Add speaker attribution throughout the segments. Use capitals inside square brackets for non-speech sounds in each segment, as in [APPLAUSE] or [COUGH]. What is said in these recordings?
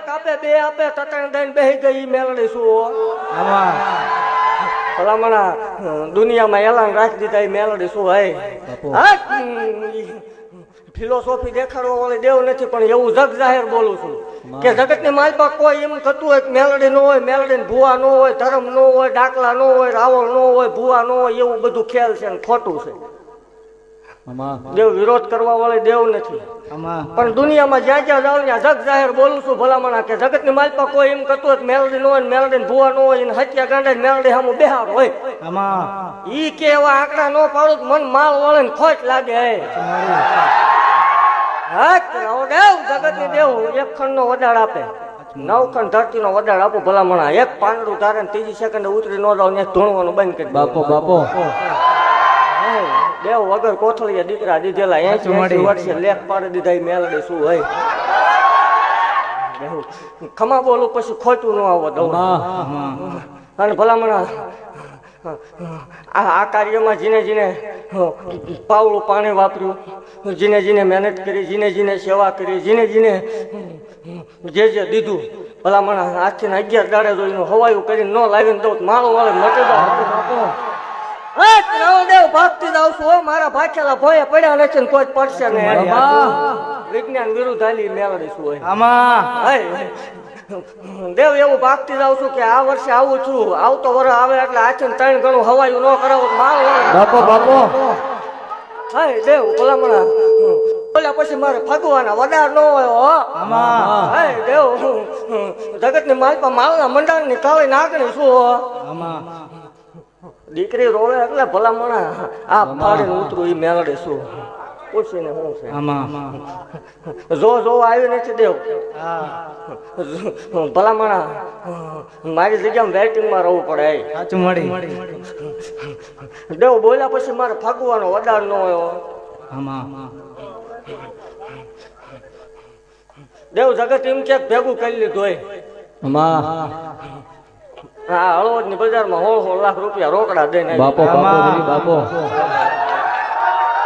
Speaker 1: એક આપે બે આપે તતણ દઈને બેહી ગઈ મેલડી શું? ભલામણા દુનિયામાં એલાન રાખી દીધા એ મેલડી શું હે? ફિલોસોફી દેખાડવા વાળી દેવ નથી પણ એવું જગ જાહેર બોલું છું. કે જગતની માલપા કોઈ એમ થતું હોય મેલડી નો હોય મેલડી ભૂવા નો હોય ધર્મ નો હોય ડાકલા નો હોય રાવણ નો હોય ભૂવા નો હોય એવું બધું ખેલ છે ને ખોટું છે. દેવ વિરોધ કરવા વાળી દેવ નથી. પણ દુનિયામાં જ્યાં જ્યાં જાઉં ત્યાં જગ જાહેર બોલું છું ભલામણા કે જગતની માલપા કોઈ એમ કરતું હોય મેલડી નો મેલડી ભૂવા નો હોય હત્યા ગાંડા મેલડી સામું બેહાર હોય. ઈ કે એવા આંકડા નો પાડું મન માલ વળે ને ખોટ લાગે. હે દેવ જગતની દેવ એક ખંડ નો વધાર આપે. નવ ખંડ ધરતી નો વડાડ આપો ભલામણા. એક પાંદડું તારે ત્રીજી સેકન્ડ ઉતરી ન જાવ ને ધૂણવાનું બંધ કરી
Speaker 2: બાપો બાપો.
Speaker 1: દેવ વગર કોથળીએ દીકરા દીધેલા એ વર્ષે લેખ પાડી દીધા ઈ મેલડી શું હોય? ખમા બોલું પછી ખોટું ન આવો દઉં. અને ભલામણ આ આ કાર્યમાં જીને જીને પાવળું પાણી વાપર્યું. જીને જીને મહેનત કરી જીને જીને સેવા કરી જીને જીને જે જે દીધું. ભલામણ આજથી અગિયાર દાડે જોઈને હવાયું કરીને ન લાવીને દઉં તો માળો વાળે જાવ હે, ભાગતી જાઉં છું હો, મારા ભાખેલા ભોય પડ્યા નથી ને કોઈ પડશે નહીં.
Speaker 2: બાબા.
Speaker 1: વિજ્ઞાન વિરુદ્ધ હાલી શું હોય
Speaker 2: આમાં.
Speaker 1: દેવ એવું ભાગતી જાઉં છું કે આ વર્ષે આવું છું. આવતો વર્ષ આવે એટલે આચન ત્રણ ગણું હવાયું ન કરાવો મારો.
Speaker 2: બાપો બાપો.
Speaker 1: હાય દેવ ભલામણા. બોલ્યા પછી મારે ફગવાના વડાર ન હોય હો. જગતની દેવ. માલપા માલના મંડાણની કાળી નાગણી શું દીકરી રોવે એટલે ભલામણા આ ફાડીને ઉતરું એ મેળડે શું? પૂછીને શું છે?
Speaker 2: આમાં.
Speaker 1: જો જો આવી નથી દેવ.
Speaker 2: હા.
Speaker 1: ભલામણા મારી જગ્યામાં વેટિંગમાં રહેવું પડે
Speaker 2: સાચું મળી.
Speaker 1: દેવ બોલ્યા પછી મારે ફગવાનો વડાર ન હોય.
Speaker 2: આમાં.
Speaker 1: દેવ જગત એમ ક્યાંક ભેગું કરી લીધું હોય હા હળવદની બજારમાં હોળ હોળ લાખ રૂપિયા રોકડા દઈને.
Speaker 2: બાપો બાપો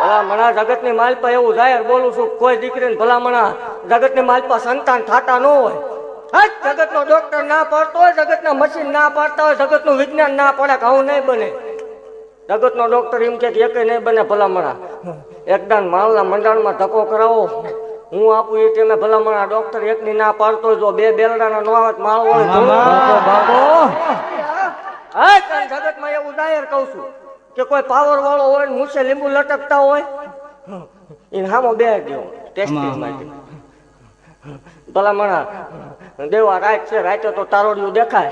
Speaker 1: ભલામણા જગતની માલપા એવું જાહેર બોલું છું કોઈ દીકરીને ભલામણા જગતની માલપા સંતાન થતા ન હોય. જગત નો ડોક્ટર ના પાડતો હોય જગત ના મશીન ના પાડતા હોય જગતનું વિજ્ઞાન ના પડે કે આવું નહીં બને. જગત નો ડોક્ટર એમ કે એક નહીં બને ભલામણા એકદમ માલના મંડાણમાં ધક્કો કરાવો. હું આપું એ ટાઈમે ભલામણા ડોક્ટર એક ની ના પાડતો જો બે બેલડાના નો આવે માળો
Speaker 2: બાપો બાપો.
Speaker 1: હા કારણ જગતમાં એવું જાહેર કહું છું કે કોઈ પાવર વાળો હોય ને મૂછે લીંબુ લટકતા હોય એને હામો બે ગયો. ટેસ્ટિંગ માટે. ભલામણા. દેવા રાત છે રાતે તો તારોડિયું દેખાય.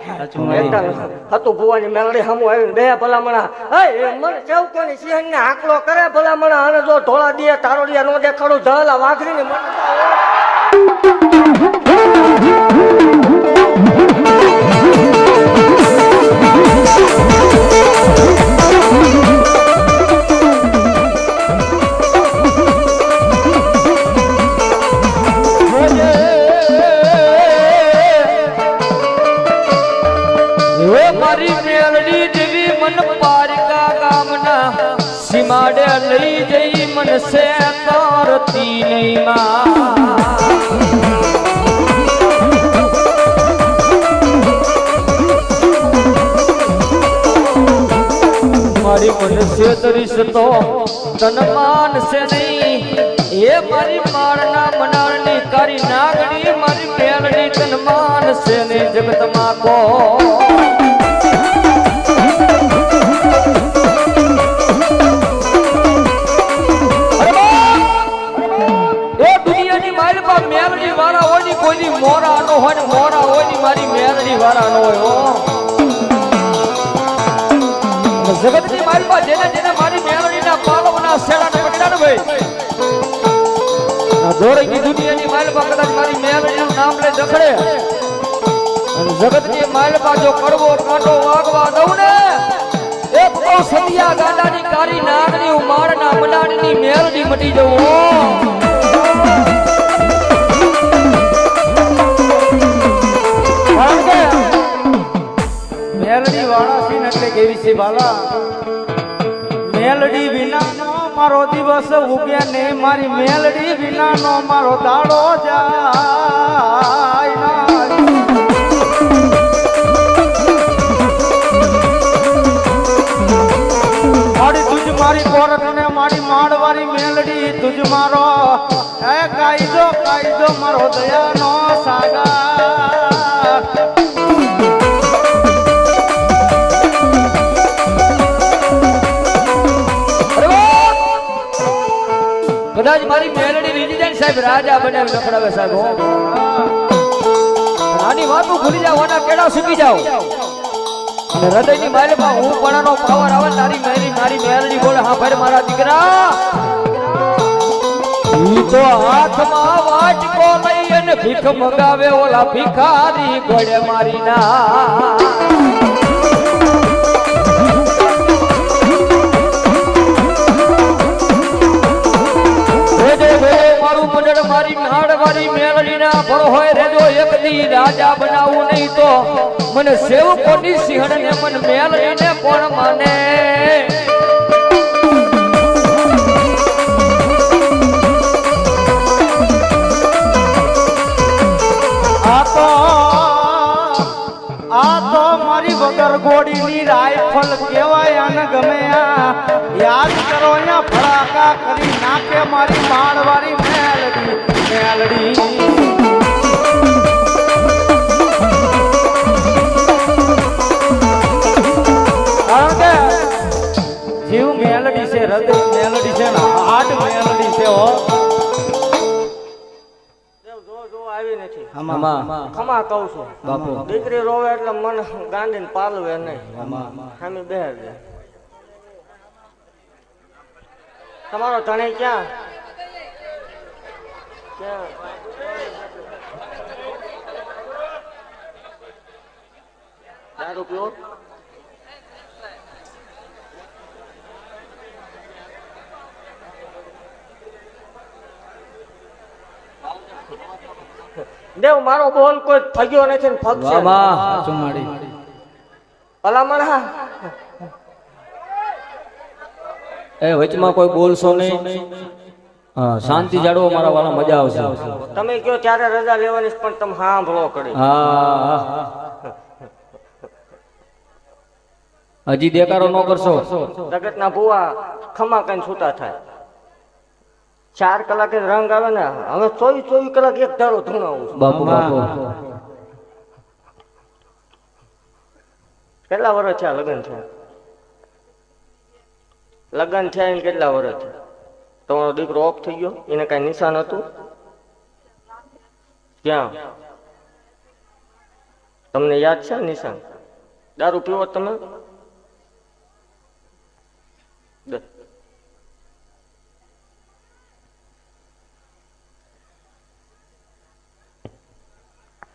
Speaker 1: હતું ભુવાની મેલડી હમું આવીને બે ભલામણા. હે એ મને કેવું કોની સિંહણ ને આંકડો કરે ભલામણા. અને જો ધોળા દે તારોડિયા નો દેખાડું ધલા વાઘરી ને
Speaker 2: હે [LAUGHS] દેવી મન પારિકા ગામના સીમાડે લઈ જઈ મન સે તારતી નહીં માં. મારી મનસે તરીશ તો તન માનશે નહીં. એ મારી મારના મનારની કારી નાગણી, મારી મેલડી તન માનશે નહીં. જગતમાં કો નો હોય ને મોરા હોયની મારી મેરડી વાળા નો હોય, હો. મારી પાસે જેને જેને મારી શેડા ને પકડા ને ભાઈ. આ દોરેની દુનિયાની માલમાં કદાચ મારી મેલડીનું નામ લઈ દખડે જગતની માલમાં જો કડવો કાંટો વાગવા દઉં ને, એક તો સતિયા ગાડાની કારી નાગની ઉમાડના મડાડની મેલડી મટી જવું મેલડી વાળા સીન એટલે કેવી છે બાલા? મેલડી વિનાનો મારો દિવસ ઉગે નહીં. મારી મેલડી વિનાનો મારો દાડો જાય ના. રાજા બનાવી નખડાવે સાહેબ, હો. આની વાતો ભૂલી જાવ આના કેડા સુકી જાવ અને હૃદયની માલિકમાં હું પણાનો પાવર આવે, તારી મેરી, મારી મેલડી બોલે, હા ભાઈ મારા દીકરા. ઈ તો હાથમાં વાટકો લઈ અને ભીખ મગાવે ઓલા ભિખારી ગોળે મારી ના. મારી મારી મેલડી ના ભરો હોય રેજો એક દી રાજા બનાવું નહીં તો. મને સેવકોની સિંહણ ને મન? મેળવી ને કોણ માને
Speaker 3: વગર ગોળીની રાઇફલ કહેવાય અને ગમે યાદ કરો અહીંયા ફડાકા કરી નાખે મારી માળવારી મેલડી
Speaker 1: ખમા કહું છું
Speaker 2: બાપુ.
Speaker 1: દીકરી રોવે એટલે મન ગાંધીને પાલવે નહીં. સામે બેહર તમારો ધણી ક્યાં? દારૂ દેવ મારો બોલ કોઈ ફગ્યો નથી ને ફગશે
Speaker 2: ચુમાડી
Speaker 1: ભલામણ હા.
Speaker 2: એ વચમાં કોઈ બોલશો નહીં? શાંતિ જાળવો મારા વાળા મજા આવશે.
Speaker 1: તમે કયો ત્યારે રજા લેવાની પણ તમે સાંભળો કરી
Speaker 2: હા હજી દેકારો ન કરશો.
Speaker 1: જગતના ભુવા ખમા કઈ છૂટા થાય. ચાર કલાકે રંગ આવે ને હવે ચોવીસ ચોવીસ કલાક એક ધારો ધૂણાવું છું.
Speaker 2: બાપુ બાપુ.
Speaker 1: કેટલા વર્ષ થયા લગ્ન થયા? લગ્ન થયા કેટલા વર્ષ થયા? તમારો દીકરો ઓફ થઈ ગયો, એને કઈ નિશાન હતું? ક્યાં? તમને યાદ છે નિશાન? દારૂ પીવો તમે?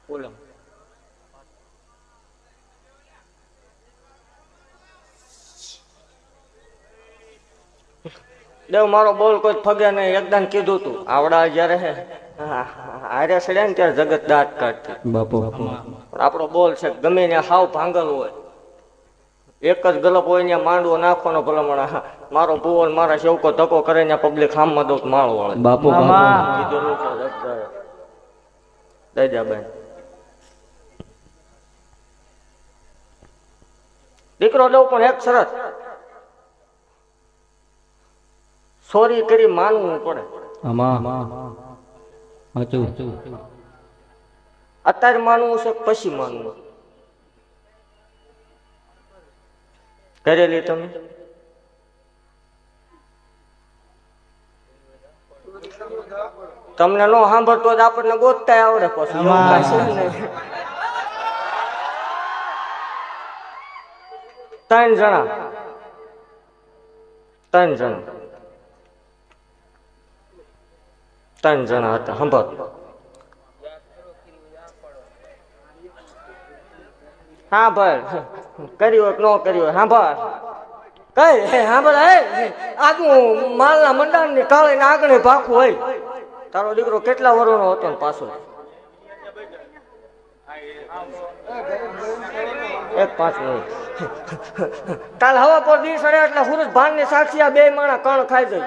Speaker 1: બોલો. દેવ મારો બોલ કોઈ ફગે નહીં એકદમ કીધું તું. આવડા જયારે હે. હારે ને ત્યારે જગત દાંત કાઢતી.
Speaker 2: બાપુ.
Speaker 1: આપણો બોલ છે ગમે ને હાવ ભાંગલ હોય. એક જ ગલપ હોય ને માંડવો નાખવાનો ભલામણ. મારો બોલ મારા સેવકો ધક્કો કરે ને પબ્લિક હામમાં દઉં માળ વાળે.
Speaker 2: બાપુ
Speaker 3: મામા.
Speaker 1: છે જગદાએ. બેન દીકરો દઉં પણ એક શરત. સોરી કરી માનવું પડે. અત્યારે માનવું છે પછી માનવું. કરેલી તમે? તમને નો સાંભળતો જ આપણને ગોતતા આવડે પછી. ત્રણ જણા. ત્રણ જણા. ત્રણ જણા હતા. સાંભળ હા, ભાઈ. કર્યો ન કર્યો હા સાંભળ કઈ? હે સાંભળ હે આજનું માલના મંડાણ ને કાળે ને આગળ ભાખું હોય. તારો દીકરો કેટલા વર્ષનો હતો ને પાછો? એક પાંચ મિનિટ. કાલ હવા પર દિવસ એટલે સુરજ ભાન ને સાક્ષી આ બે માણા કણ ખાઈ જજો.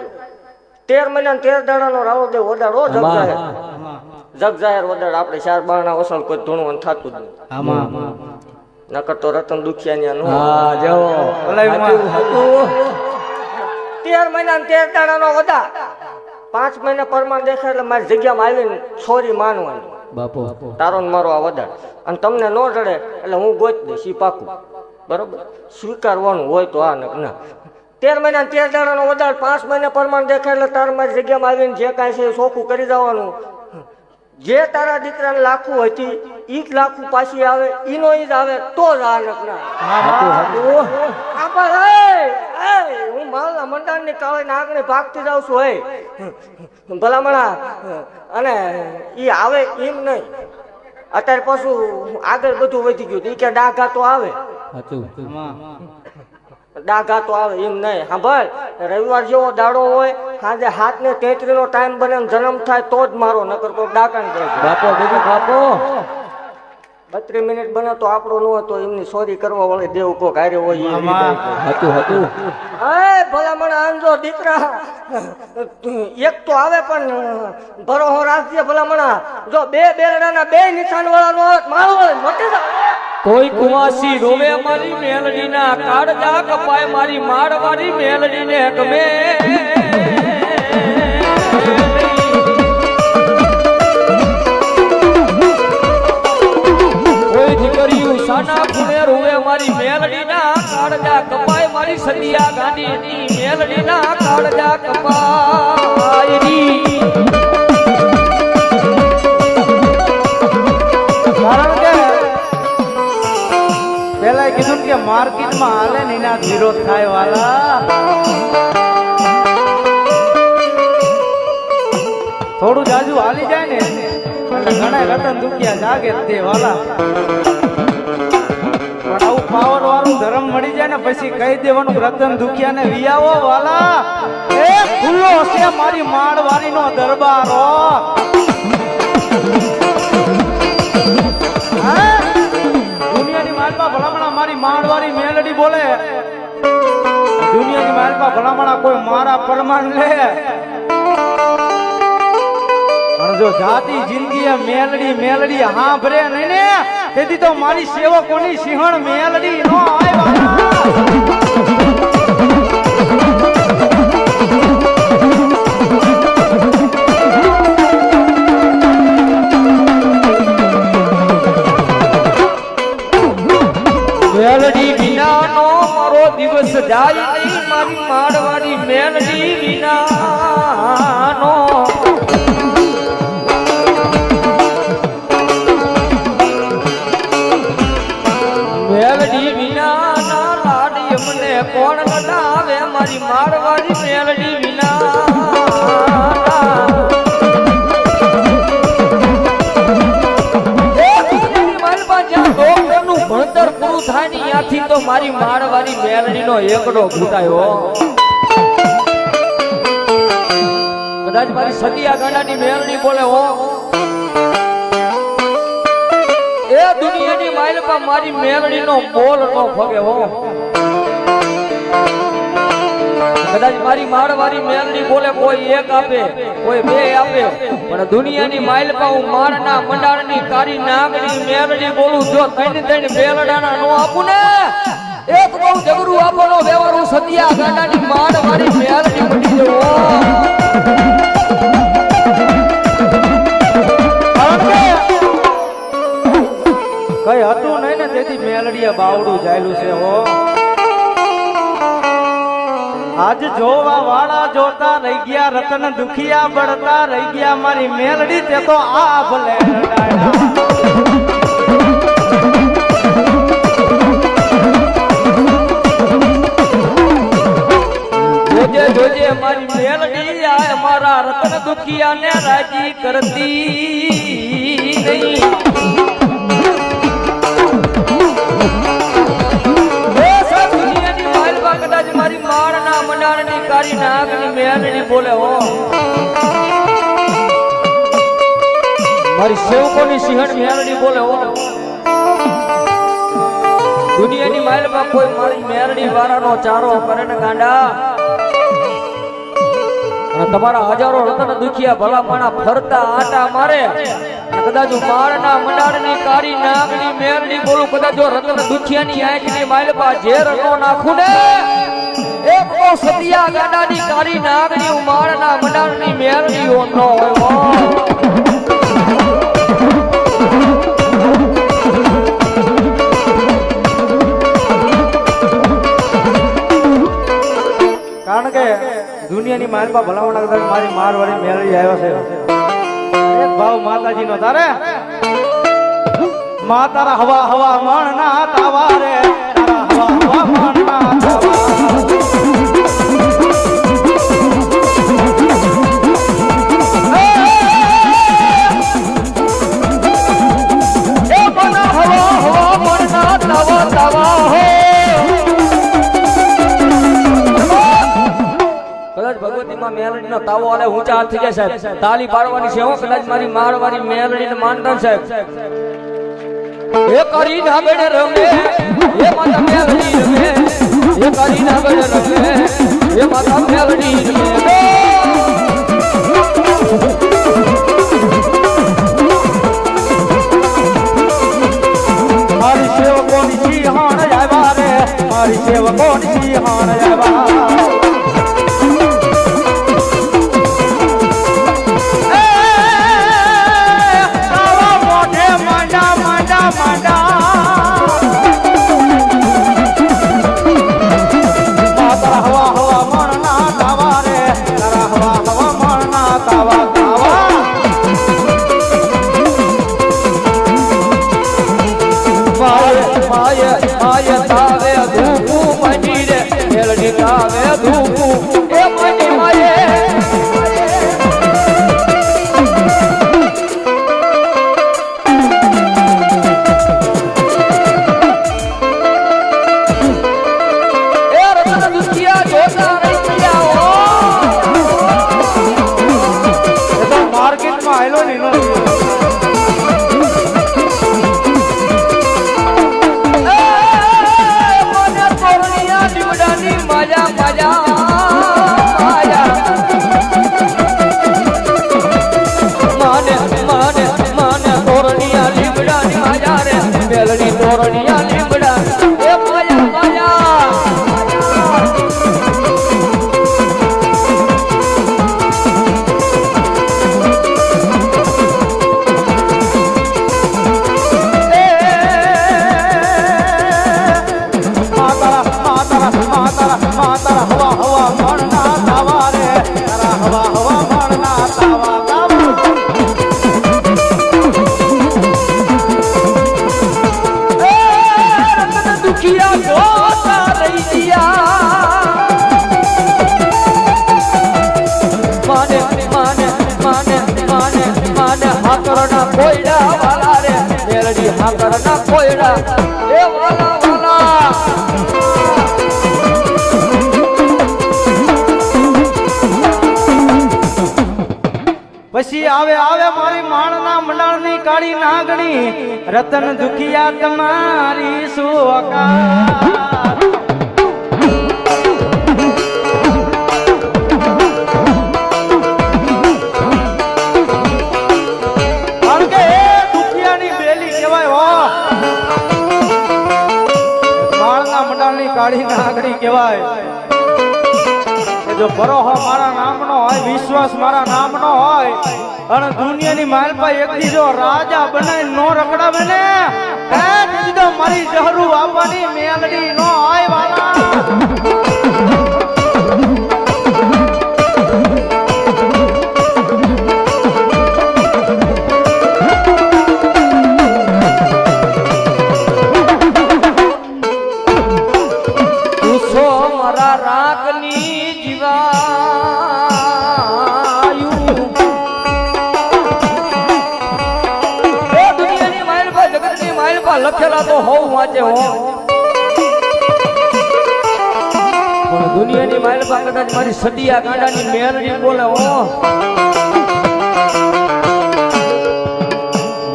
Speaker 1: તેર મહિના તેર દાડા નો રાવળ દેવ ઓદાડો જગ જાહેર. જગ જાહેર ઓદાડ આપણે ચાર બારણા ઓસલ કોઈ ધૂણવાનું થતું જ નહીં. નકર તો રતન દુખિયા નો. તેર મહિના તેર દાડા નો વદા પાંચ મહિના પરમાણ દેખાય એટલે મારી જગ્યામાં આવીને છોરી માનવાની.
Speaker 2: બાપો.
Speaker 1: તારો મારો આ વધારે અને તમને ન જડે એટલે હું ગોત દઈશ ઈ પાકું. બરોબર? સ્વીકારવાનું હોય તો આ ના. તેર મહિના તેર દાડાનો વધારે પાંચ મહિના પરમાણ દેખાય એટલે તારે મારી જગ્યામાં આવીને જે કાંઈ છે એ ચોખ્ખું કરી દેવાનું જે તારા દીકરાને લાખું હતી ઈ જ લાખું પાછી આવે ઈનો ઈ જ આવે તો જ આ ના એ, એ, હું માલના મંડાણની કાળે નાગને ભાગતી જાઉં છું હે. ભલામણા અને ઈ આવે એમ નહીં. અત્યારે પાછું આગળ બધું વધી ગયું ઈ કે ડાઘા તો આવે. ડાઘા તો આવે એમ નહીં. સાંભળ રવિવાર જેવો દાડો હોય, સાંજે હાથ ને તેત્રી નો ટાઈમ બને જન્મ થાય તો જ મારો, નકર કોઈ ડાકા ને
Speaker 2: બાપો બીજું બાપો.
Speaker 1: બત્રીસ મિનિટ બને તો આપણો ન હતો એમની સોરી કરવા વાળે દેવ કોક હારે હોય.
Speaker 2: હતું હતું.
Speaker 1: એ ભલામણ આંજો દીકરા. એક તો આવે પણ ભરોહો રાખજે ભલામણા. જો બે બેલડાના બે નિશાન વાળા નો મારો મોટી
Speaker 2: કોઈ કુવાસી રોવે મારી મેલડીના. કાળજા કપાય મારી મારવારી મેલડીને ગમે. કોઈ દીકરીઓ સાના ખૂણે રોવે મારી મેલડીના કાળજા કપાય મારી સદિયા ગાંધીની મેલડીના કાળજા કપાય.
Speaker 3: કારણ કે પેલા કીધું કે માર્કેટમાં હાલે ને એના વિરોધ થાય વાલા થોડું જાજુ હાલી જાય ને ઘણા રતન દુખ્યા જાગે તે વાલા. પણ આવું પાવર વાળું ધર્મ મળી જાય ને પછી કહી દેવાનું રતન દુખ્યા ને વિયાવો વાલા. એ ખુલ્લો છે મારી માળવારી નો દરબારો? દુનિયાની માલમાં ભલામણા મારી માળવારી મેલડી બોલે. દુનિયાની માલમાં ભલામણા કોઈ મારા પરમાન લે. જો જાતિ, જિંદગી મેલડી મેલડી હાંભરે નહીં ને? તેથી તો મારી સેવકોની સિંહણ મેલડી નો આવ્યા.
Speaker 2: મેલડી વિનાનો મારો દિવસ જાય નહીં, મારી માળવાની મેલડી વિનાનો ત્યાંથી તો મારી મારવારી મેલડીનો એકડો ઘૂટાયો. કદાચ મારી સદિયા ગાંડાની મેલડી બોલે હો. એ દુનિયાની માઇલમાં મારી મેલડીનો બોલ નો ફગે હો. કદાચ મારી માળવાળી મેલડી બોલે કોઈ એક આપે, કોઈ બે આપે. પણ દુનિયાની માઇલમાં હું મારના મંડાળની તારી નાગની મેલડી બોલું, જો તૈન તૈન મેલડાના નો આપું ને? એક બહુ જબરું આપવાનો સતિયા ગાડાની માડ મારી મેલડી પડી જવો
Speaker 3: કઈ હતું નહીં ને, તેથી મેલડીએ બાવડું જાયલું છે, હો. આજ જોવા વાળા જોતા રહી ગયા, રતન દુખિયા બળતા રહી ગયા, મારી મેલડી તે તો આ ભલે
Speaker 2: જોજે જોજે, મારી મેલડી આ મારા રતન દુખિયા ને રાજી કરતી નહીં. મંડાણની કાળી નાગની મેલડી બોલે, હો. મારી સેવકોની સિંહણ મેલડી બોલે, હો. દુનિયાની માલમાં કોઈ મારી મેરડી વાળાનો ચારો કરે ને ગાંડા. તમારા હજારો રતન દુખિયા ભલા પાણા ફરતા આટા મારે. કદાચ હું માળના મંડાળની કાળી નાગની મેરડી બોલું, કદાચ જો રતન દુખિયાની આંખની માલપા ઝેર નો નાખું ને. સતિયા ગાડાની કાળી નાગની, ઉમાળના મંડાણની મેલડી ઓ નો હોય, હો.
Speaker 3: કારણ કે દુનિયાની માલપા ભલામણ કરતા મારી મારવાડી મેળવી આવ્યો છે. ભાવ ભાવ માતાજીનો તારે મા તારા હવા હવા મણના તાવા રે. તારા હવા હવા મણના
Speaker 2: ભગવતીમાં મેલડીનો તાવો આલે ઊંચા હાથ થઈ જાય સાહેબ. તાલી પાડવાની છે કદાચ મારી, મારવાની મેલડીને માનતા સાહેબ. એ કરી નાગડ રમે એ માતા મેલડી રમે. એ કરી નાગડ રમે એ માતા મેલડી રમે.
Speaker 3: મારી સેવકોની સિંહણ આવ્યા રે, મારી સેવકોની સિંહણ આવ્યા
Speaker 2: હાકરના કોયડા વાલા રે. મેલડી હાકરના કોયડા. એ વાલા વાલા
Speaker 3: પછી આવે આવે મારી માણના મંડળની કાળી નાગણી. રતન દુખિયા તમારી સુવકા. માળના કાળી નાગરી કહેવાય. જો ભરોહો મારા નામનો હોય, વિશ્વાસ મારા નામનો હોય, અને દુનિયાની માલપા એક દી જો રાજા બનાવી નો રખડાવે ને તો મારી જહરું આપવાની મેલડી નો હોય, વાલા.
Speaker 2: હોવ હો. પણ દુનિયાની કદાચ મારી સદિયા ગાંડાની મેલડી બોલે, હો.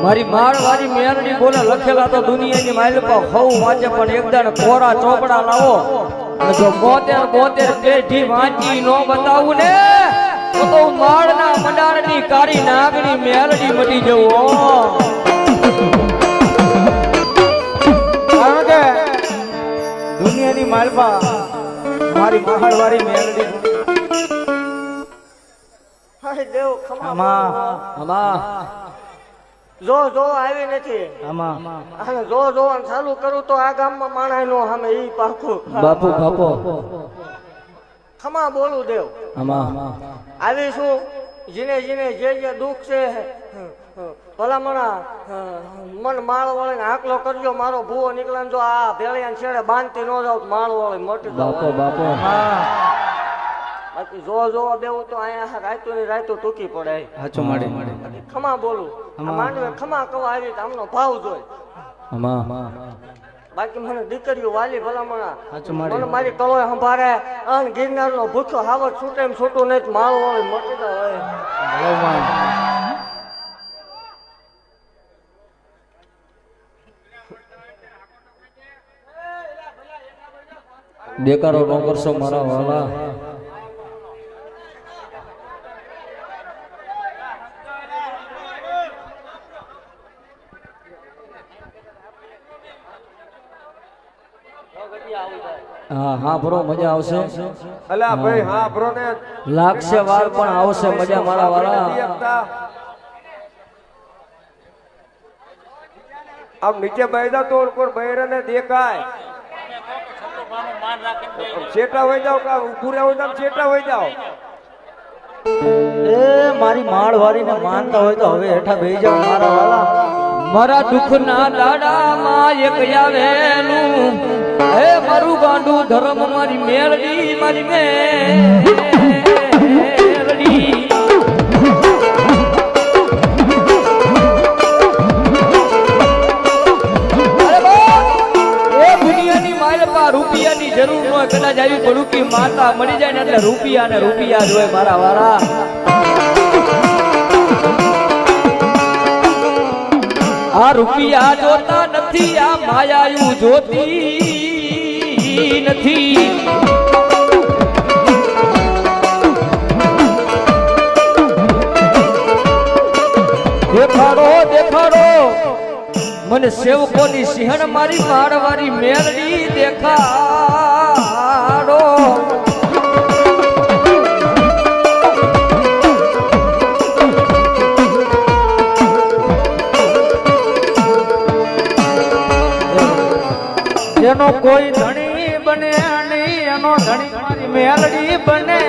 Speaker 2: મારી માળ વાળી મેરડી બોલે, લખેલા તો દુનિયાની માઇલ પર હોવ વાંચે, પણ એકદમ કોરા ચોપડા લાવો. જો બોતેર બોતેર પેઢી વાંચી નો બતાવું ને, તો માળના મંડાણની કાળી નાગની મેલડી મટી જવું
Speaker 3: કે દુનિયાની માલપા મારી મહાળવારી મેલડી.
Speaker 1: જો જો આવી નથી. જો જોવાનું ચાલુ કરું તો આ ગામમાં માણા નો અમે ઈ પાકું.
Speaker 2: બાપુ બાપો.
Speaker 1: ખમા બોલું દેવ. આવીશું જીને જીને જે જે દુઃખ છે ભલામણા મન માળ વળે આકલો કરજો મારો ભૂવો નીકળે જો આ ભેળિયા છેડે બાંધતી ન જાવ માળ વળે મોટી
Speaker 2: બાપો બાપો.
Speaker 1: બાકી જો જો બેવું તો અહીંયા રાયતું ની રાયતું ટૂંકી પડે.
Speaker 3: હાચો માડે.
Speaker 1: ખમા બોલું. માંડવે ખમા કવા આવી તો આમનો ભાવ જોઈ બાકી મને દીકરીઓ વાલી ભલામણા. મને મારી કલોય સંભાળે. અન ગિરનાર નો ભૂખો હાવર છૂટે એમ છૂટું નહીં માળ વાળી મોટી હોય
Speaker 2: દેકારો ન કરશો મારા વાલા. હા હા બરો મજા આવશે.
Speaker 3: અલા ભાઈ હા બ્રો ને
Speaker 2: લાગશે વાર પણ આવશે મજા મારા વાળા
Speaker 4: આમ નીચે બેઠા તો કોણ બહેરા ને દેખાય? છેટા હોય જાવ કા રહેવું જાવ છેટા હોય જાવ
Speaker 3: એ મારી માળ વાળીને માનતા હોય તો હવે હેઠા બેહી જાવ મારા વાલા.
Speaker 2: મારા દુઃખના દાડામાં એક આવેલું. હે મારું ગાંડું ધર્મ મારી મેળવી મારી મેળડી જરૂર ન કદાચ આવી પડુકી માતા મળી જાય ને એટલે રૂપિયા ને રૂપિયા જ હોય મારા વાળા. આ રૂપિયા જોતા નથી, આ માયાયું જોતી નથી. દેખાડો દેખાડો. મને સેવકોની સિંહણ મારી મારવારી મેલડી દેખાડો.
Speaker 3: એનો કોઈ ધણી બને એનો ધણી મારી મેલડી બને.